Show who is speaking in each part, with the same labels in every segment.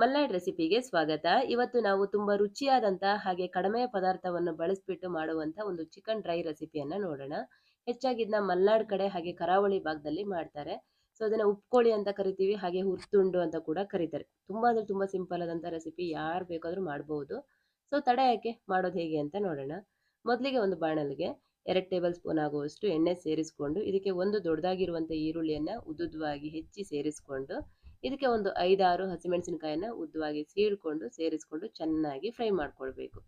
Speaker 1: ಮಲ್ನಾಡ್ ರೆಸಿಪಿಗೆ ಸ್ವಾಗತ. ಇವತ್ತು ನಾವು ತುಂಬಾ ರುಚಿಯಾದಂತ ಹಾಗೆ ಕಡಿಮೆ ಪದಾರ್ಥವನ್ನು ಬಳಸಿಬಿಟ್ಟು ಮಾಡುವಂತ ಒಂದು ಚಿಕನ್ ಡ್ರೈ ರೆಸಿಪಿಯನ್ನ ನೋಡೋಣ. ಹೆಚ್ಚಾಗಿ ಇದನ್ನ ಮಲ್ನಾಡ್ ಕಡೆ ಹಾಗೆ ಕರಾವಳಿ ಭಾಗದಲ್ಲಿ ಮಾಡ್ತಾರೆ. ಸೊ, ಅದನ್ನ ಉಪ್ಕೋಳಿ ಅಂತ ಕರಿತೀವಿ, ಹಾಗೆ ಹುರ್ತುಂಡು ಅಂತ ಕೂಡ ಕರೀತಾರೆ. ತುಂಬಾ ಅಂದ್ರೆ ತುಂಬಾ ಸಿಂಪಲ್ ಆದಂತ ರೆಸಿಪಿ ಯಾರು ಬೇಕಾದ್ರೂ ಮಾಡಬಹುದು ಸೊ, ತಡ ಯಾಕೆ? ಮಾಡೋದು ಹೇಗೆ ಅಂತ ನೋಡೋಣ. ಮೊದಲಿಗೆ ಒಂದು ಬಾಣಲಿಗೆ ಎರಡು ಟೇಬಲ್ ಸ್ಪೂನ್ ಆಗುವಷ್ಟು ಎಣ್ಣೆ ಸೇರಿಸ್ಕೊಂಡು, ಇದಕ್ಕೆ ಒಂದು ದೊಡ್ಡದಾಗಿರುವಂಥ ಈರುಳ್ಳಿಯನ್ನ ಉದ್ದುದ್ವಾಗಿ ಹೆಚ್ಚಿ ಸೇರಿಸ್ಕೊಂಡು ಇದಕ್ಕೆ ಒಂದು ಐದಾರು ಹಸಿಮೆಣಸಿನಕಾಯಿನ ಉದ್ದವಾಗಿ ಸೀಳ್ಕೊಂಡು, ಸೇರಿಸ್ಕೊಂಡು ಚೆನ್ನಾಗಿ ಫ್ರೈ ಮಾಡ್ಕೊಳ್ಬೇಕು.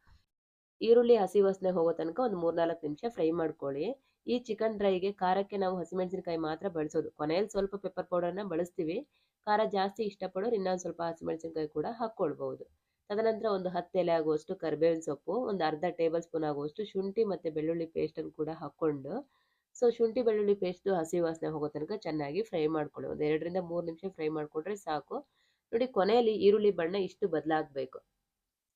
Speaker 1: ಈರುಳ್ಳಿ, ಹಸಿ ವಾಸನೆ ಹೋಗೋ ತನಕ ಒಂದು ಮೂರ್ನಾಲ್ಕು ನಿಮಿಷ ಫ್ರೈ ಮಾಡ್ಕೊಳ್ಳಿ. ಈ ಚಿಕನ್ ಡ್ರೈಗೆ ಖಾರಕ್ಕೆ ನಾವು ಹಸಿಮೆಣಸಿನಕಾಯಿ ಮಾತ್ರ ಬಳಸೋದು. ಕೊನೆಯಲ್ಲಿ ಸ್ವಲ್ಪ ಪೆಪ್ಪರ್ ಪೌಡರ್ನ ಬಳಸ್ತೀವಿ. ಖಾರ ಜಾಸ್ತಿ ಇಷ್ಟಪಡೋರು ಇನ್ನೊಂದು ಸ್ವಲ್ಪ ಹಸಿಮೆಣಸಿನಕಾಯಿ ಕೂಡ ಹಾಕ್ಕೊಳ್ಬಹುದು. ತದನಂತರ ಒಂದು ಹತ್ತು ಎಲೆ ಆಗುವಷ್ಟು ಕರಿಬೇವಿನ ಸೊಪ್ಪು, ಒಂದು ಅರ್ಧ ಟೇಬಲ್ ಸ್ಪೂನ್ ಆಗುವಷ್ಟು ಶುಂಠಿ ಮತ್ತು ಬೆಳ್ಳುಳ್ಳಿ ಪೇಸ್ಟನ್ನು ಕೂಡ ಹಾಕ್ಕೊಂಡು ಸೊ, ಶುಂಠಿ ಬೆಳ್ಳುಳ್ಳಿ ಪೇಸ್ಟು ಹಸಿ ವಾಸನೆ ಹೋಗೋ ತನಕ ಚೆನ್ನಾಗಿ ಫ್ರೈ ಮಾಡ್ಕೊಳ್ಳಿ. ಒಂದು ಎರಡರಿಂದ ಮೂರು ನಿಮಿಷ ಫ್ರೈ ಮಾಡಿಕೊಂಡ್ರೆ ಸಾಕು. ನೋಡಿ, ಕೊನೆಯಲ್ಲಿ ಈರುಳ್ಳಿ ಬಣ್ಣ ಇಷ್ಟು ಬದಲಾಗಬೇಕು.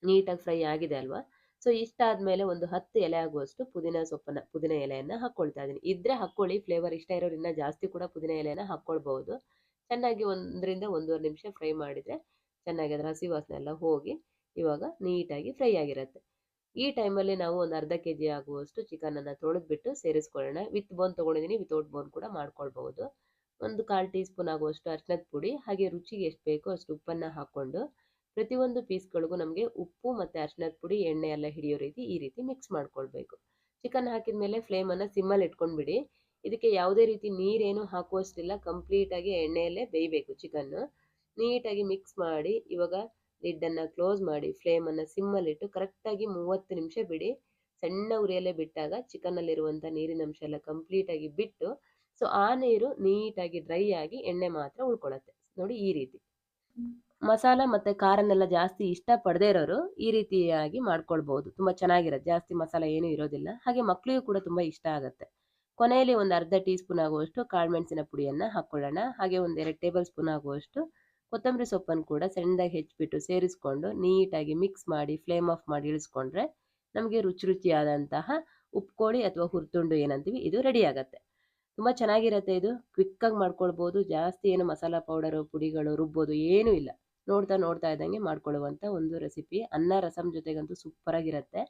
Speaker 1: ನೀಟಾಗಿ ಫ್ರೈ ಆಗಿದೆ ಅಲ್ವಾ? ಸೊ, ಇಷ್ಟಾದ್ಮೇಲೆ ಒಂದು ಹತ್ತು ಎಲೆ ಆಗುವಷ್ಟು ಪುದೀನ ಸೊಪ್ಪನ್ನ, ಪುದೀನ ಎಲೆಯನ್ನು ಹಾಕ್ಕೊಳ್ತಾ ಇದ್ದೀನಿ ಇದ್ರೆ ಹಾಕ್ಕೊಳ್ಳಿ ಫ್ಲೇವರ್ ಇಷ್ಟ ಇರೋರು ಇನ್ನೂ ಜಾಸ್ತಿ ಕೂಡ ಪುದೀನ ಎಲೆಯನ್ನು ಹಾಕ್ಕೊಳ್ಬಹುದು ಚೆನ್ನಾಗಿ ಒಂದರಿಂದ ಒಂದೂವರೆ ನಿಮಿಷ ಫ್ರೈ ಮಾಡಿದರೆ ಚೆನ್ನಾಗಿ ಅದರ ಹಸಿ ವಾಸನೆ ಎಲ್ಲ ಹೋಗಿ ಇವಾಗ ನೀಟಾಗಿ ಫ್ರೈ ಆಗಿರುತ್ತೆ. ಈ ಟೈಮಲ್ಲಿ ನಾವು ಒಂದು ಅರ್ಧ ಕೆ ಜಿ ಆಗುವಷ್ಟು ಚಿಕನನ್ನು ತೊಳೆದ್ಬಿಟ್ಟು ಸೇರಿಸ್ಕೊಳ್ಳೋಣ. ವಿತ್ ಬೋನ್ ತೊಗೊಂಡಿದ್ದೀನಿ ವಿತೌಟ್ ಬೋನ್ ಕೂಡ ಮಾಡ್ಕೊಳ್ಬಹುದು. ಒಂದು ಕಾಲು ಟೀ ಸ್ಪೂನ್ ಆಗುವಷ್ಟು ಅರ್ಶನದ ಪುಡಿ, ಹಾಗೆ ರುಚಿಗೆ ಎಷ್ಟು ಬೇಕೋ ಅಷ್ಟು ಉಪ್ಪನ್ನು ಹಾಕ್ಕೊಂಡು ಪ್ರತಿಯೊಂದು ಪೀಸ್ಗಳಿಗೂ ನಮಗೆ ಉಪ್ಪು ಮತ್ತು ಅರ್ಶನದ ಪುಡಿ, ಎಣ್ಣೆ ಎಲ್ಲ ಹಿಡಿಯೋ ರೀತಿ ಈ ರೀತಿ ಮಿಕ್ಸ್ ಮಾಡ್ಕೊಳ್ಬೇಕು. ಚಿಕನ್ ಹಾಕಿದ ಮೇಲೆ ಫ್ಲೇಮನ್ನು ಸಿಮ್ಮಲ್ಲಿ ಇಟ್ಕೊಂಡ್ಬಿಡಿ. ಇದಕ್ಕೆ ಯಾವುದೇ ರೀತಿ ನೀರೇನು ಹಾಕುವಷ್ಟಿಲ್ಲ. ಕಂಪ್ಲೀಟಾಗಿ ಎಣ್ಣೆಯಲ್ಲೇ ಬೇಯಬೇಕು ಚಿಕನ್ನು ನೀಟಾಗಿ ಮಿಕ್ಸ್ ಮಾಡಿ. ಇವಾಗ ಲಿಡ್ಡನ್ನು ಕ್ಲೋಸ್ ಮಾಡಿ ಫ್ಲೇಮನ್ನು ಸಿಮ್ಮಲ್ಲಿಟ್ಟು ಕರೆಕ್ಟಾಗಿ ಮೂವತ್ತು ನಿಮಿಷ ಬಿಡಿ. ಸಣ್ಣ ಉರಿಯಲ್ಲೇ ಬಿಟ್ಟಾಗ ಚಿಕನ್ನಲ್ಲಿರುವಂಥ ನೀರಿನ ಅಂಶ ಎಲ್ಲ ಕಂಪ್ಲೀಟಾಗಿ ಬಿಟ್ಟು ಸೊ ಆ ನೀರು ನೀಟಾಗಿ ಡ್ರೈ ಆಗಿ ಎಣ್ಣೆ ಮಾತ್ರ ಉಳ್ಕೊಳತ್ತೆ. ನೋಡಿ ಈ ರೀತಿ. ಮಸಾಲ ಮತ್ತು ಖಾರನೆಲ್ಲ ಜಾಸ್ತಿ ಇಷ್ಟಪಡದೇ ಇರೋರು ಈ ರೀತಿಯಾಗಿ ಮಾಡ್ಕೊಳ್ಬಹುದು ತುಂಬ ಚೆನ್ನಾಗಿರುತ್ತೆ. ಜಾಸ್ತಿ ಮಸಾಲ ಏನೂ ಇರೋದಿಲ್ಲ. ಹಾಗೆ ಮಕ್ಕಳಿಗೂ ಕೂಡ ತುಂಬ ಇಷ್ಟ ಆಗುತ್ತೆ. ಕೊನೆಯಲ್ಲಿ ಒಂದು ಅರ್ಧ ಟೀ ಸ್ಪೂನ್ ಆಗುವಷ್ಟು ಕಾಳುಮೆಣಸಿನ ಪುಡಿಯನ್ನು ಹಾಕ್ಕೊಳ್ಳೋಣ. ಹಾಗೆ ಒಂದು ಎರಡು ಟೇಬಲ್ ಸ್ಪೂನ್ ಆಗುವಷ್ಟು ಕೊತ್ತಂಬರಿ ಸೊಪ್ಪನ್ನು ಕೂಡ ಸಣ್ಣದಾಗಿ ಹೆಚ್ಚಿಬಿಟ್ಟು ಸೇರಿಸ್ಕೊಂಡು ನೀಟಾಗಿ ಮಿಕ್ಸ್ ಮಾಡಿ ಫ್ಲೇಮ್ ಆಫ್ ಮಾಡಿ ಇಳಿಸ್ಕೊಂಡ್ರೆ ನಮಗೆ ರುಚಿ ರುಚಿಯಾದಂತಹ ಉಪ್ಕೋಳಿ ಅಥವಾ ಹುರ್ತುಂಡು ಏನಂತೀವಿ, ಇದು ರೆಡಿ ಆಗುತ್ತೆ. ತುಂಬ ಚೆನ್ನಾಗಿರುತ್ತೆ ಇದು. ಕ್ವಿಕ್ಕಾಗಿ ಮಾಡ್ಕೊಳ್ಬೋದು. ಜಾಸ್ತಿ ಏನು ಮಸಾಲ ಪೌಡರು ಪುಡಿಗಳು ರುಬ್ಬೋದು ಏನೂ ಇಲ್ಲ. ನೋಡ್ತಾ ನೋಡ್ತಾ ಇದ್ದಂಗೆ ಮಾಡ್ಕೊಳ್ಳುವಂಥ ಒಂದು ರೆಸಿಪಿ ಅನ್ನ ರಸಮ್ ಜೊತೆಗಂತೂ ಸೂಪರಾಗಿರುತ್ತೆ.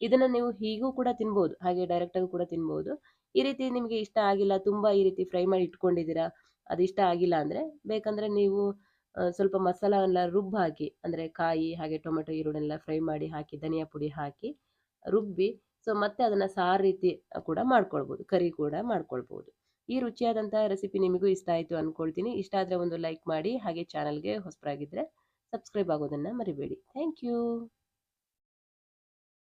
Speaker 1: ಇದನ್ನು ನೀವು ಹೀಗೂ ಕೂಡ ತಿನ್ಬೋದು. ಹಾಗೆ ಡೈರೆಕ್ಟಾಗಿ ಕೂಡ ತಿನ್ಬೋದು. ಈ ರೀತಿ ನಿಮಗೆ ಇಷ್ಟ ಆಗಿಲ್ಲ, ತುಂಬ ಈ ರೀತಿ ಫ್ರೈ ಮಾಡಿ ಇಟ್ಕೊಂಡಿದ್ದೀರಾ ಅದು ಇಷ್ಟ ಆಗಿಲ್ಲ ಅಂದರೆ ಬೇಕಂದರೆ ನೀವು ಸ್ವಲ್ಪ ಮಸಾಲ ಎಲ್ಲ ರುಬ್ಬಿ ಹಾಕಿ ಅಂದರೆ ಕಾಯಿ ಹಾಗೆ ಟೊಮೆಟೊ ಈರುಳ್ಳೆಲ್ಲ ಫ್ರೈ ಮಾಡಿ ಹಾಕಿ, ಧನಿಯಾ ಪುಡಿ ಹಾಕಿ ರುಬ್ಬಿ, ಸೊ ಮತ್ತೆ ಅದನ್ನು ಸಾರು ರೀತಿ ಕೂಡ ಮಾಡ್ಕೊಳ್ಬೋದು, ಕರಿ ಕೂಡ ಮಾಡ್ಕೊಳ್ಬೋದು. ಈ ರುಚಿಯಾದಂತಹ ರೆಸಿಪಿ ನಿಮಗೂ ಇಷ್ಟ ಆಯಿತು ಅಂದ್ಕೊಳ್ತೀನಿ ಇಷ್ಟ ಆದರೆ ಒಂದು ಲೈಕ್ ಮಾಡಿ, ಹಾಗೆ ಚಾನಲ್ಗೆ ಹೊಸಬರಾಗಿದ್ದರೆ ಸಬ್ಸ್ಕ್ರೈಬ್ ಆಗೋದನ್ನು ಮರಿಬೇಡಿ. Thank you.